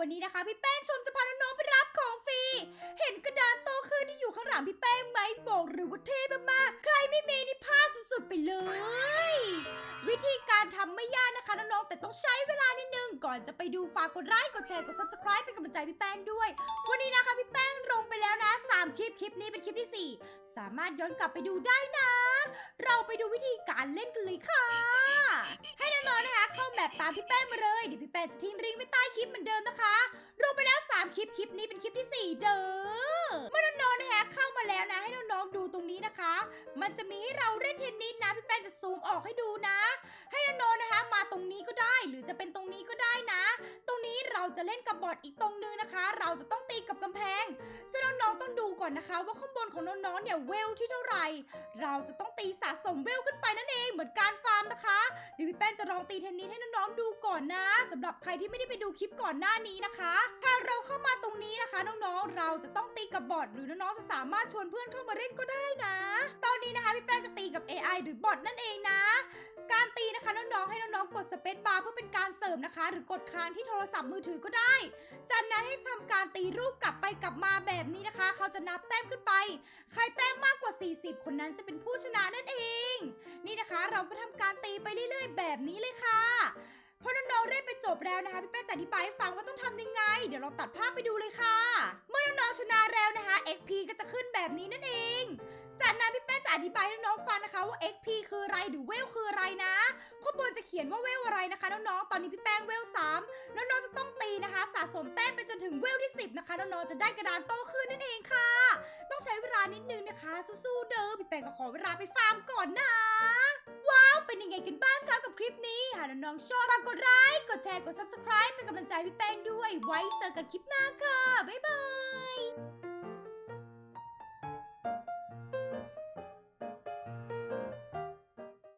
วันนี้นะคะพี่แป้งชมจะพาน้องๆไปรับของฟรี เห็นกระดานโตขึ้นที่อยู่ข้างหลังพี่แป้งไหมบอกหรือว่าเท่มากๆใครไม่มีนี่พลาดสุดๆไปเลย วิธีการทำไม่ยากนะคะน้องๆแต่ต้องใช้เวลานิดนึงก่อนจะไปดูฝากกดไลค์กดแชร์กด subscribe เป็นกำลังใจพี่แป้งด้วย วันนี้นะคะพี่แป้งลงไปแล้วนะ 3 คลิปคลิปนี้เป็นคลิปที่ 4 สามารถย้อนกลับไปดูได้นะ เราไปดูวิธีการเล่นกันเลยค่ะ ให้น้องๆนะคะ เข้าแบบตามพี่แป้งมาเลยเดี๋ยวพี่แป้งจะทิ้งลิงไว้ใต้คลิปเหมือนเดิมนะคะลงไปแล้ว3คลิปคลิปนี้เป็นคลิปที่ 4 เด้อเมื่อน้องๆนะคะเข้ามาแล้วนะให้น้องๆดูตรงนี้นะคะ มันจะมีให้เราเล่นเทนนิสนะพี่แป้งจะซูมออกให้ดูนะ ให้น้องๆนะคะ มาตรงนี้ก็ได้หรือจะเป็นตรงนี้ก็ได้นะ ตรงนี้เราจะเล่นกับบอร์ดอีกตรงนึงนะคะ เราจะต้องตีกับกำแพง องๆต้องดูก่อนนะคะ ว่าข้างบนของน้องๆเนี่ยเวลที่เท่าไหร่ เราจะต้องตีสะสมเวลขึ้นไปนั่นเองเหมือนการฟาร์มนะคะเดี๋ยวพี่แป้งจะลองตีเทนนิสให้น้องๆดูก่อนนะสำหรับใครที่ไม่ได้ไปดูคลิปก่อนหน้านี้นะคะถ้าเราเข้ามาตรงนี้นะคะ น้องๆเราจะต้องตีกับบอทหรือน้องๆจะสามารถชวนเพื่อนเข้ามาเล่นก็ได้นะ ตอนนี้นะคะพี่แป้งจะตีกับ AI หรือบอทนั่นเองนะ การตีนะคะน้องๆให้น้องๆกดสเปซบาร์เพื่อเป็นการเสริมนะคะ หรือกดค้างที่โทรศัพท์มือถือก็ได้ จากนั้นให้ทำการตีรูปกลับไปกลับมาแบบนี้นะคะ เขาจะนับแต้มขึ้นไป ใครแต้มมากกว่า 40 คนนั้นจะเป็นผู้ชนะนั่นเอง นี่นะคะเราก็ทำการตีไปเรื่อย ๆ แบบนี้เลยค่ะพอน้องๆเล่นไปจบแล้วนะคะพี่แป้จะอธิบายให้ฟังว่าต้องทำยังไง เดี๋ยวเราตัดภาพไปดูเลยค่ะ เมื่อน้องๆชนะแล้วนะคะ XP ก็จะขึ้นแบบนี้นั่นเอง จากนั้นพี่แป้งจะอธิบายให้น้องๆฟังนะคะว่า XP คืออะไรหรือเวลคืออะไรนะข้างบนจะเขียนว่าเวลอะไรนะคะน้องๆ ตอนนี้พี่แป้งเวล3น้องๆจะต้องตีนะคะ สะสมแต้มไปจนถึงเวลที่ 10 นะคะน้องๆจะได้กระดานโตขึ้นนั่นเองค่ะ ต้องใช้เวลานิดนึงนะคะสู้ๆเด้อพี่แป้งก็ขอเวลาไปฟาร์มก่อนนะว้าวเป็นยังไงกันบ้างคะกับคลิปนี้หากน้องๆชอบฝากกดไลค์กดแชร์กด subscribe เป็นกำลังใจพี่แป้งด้วย ไว้เจอกันคลิปหน้าค่ะบ๊ายบาย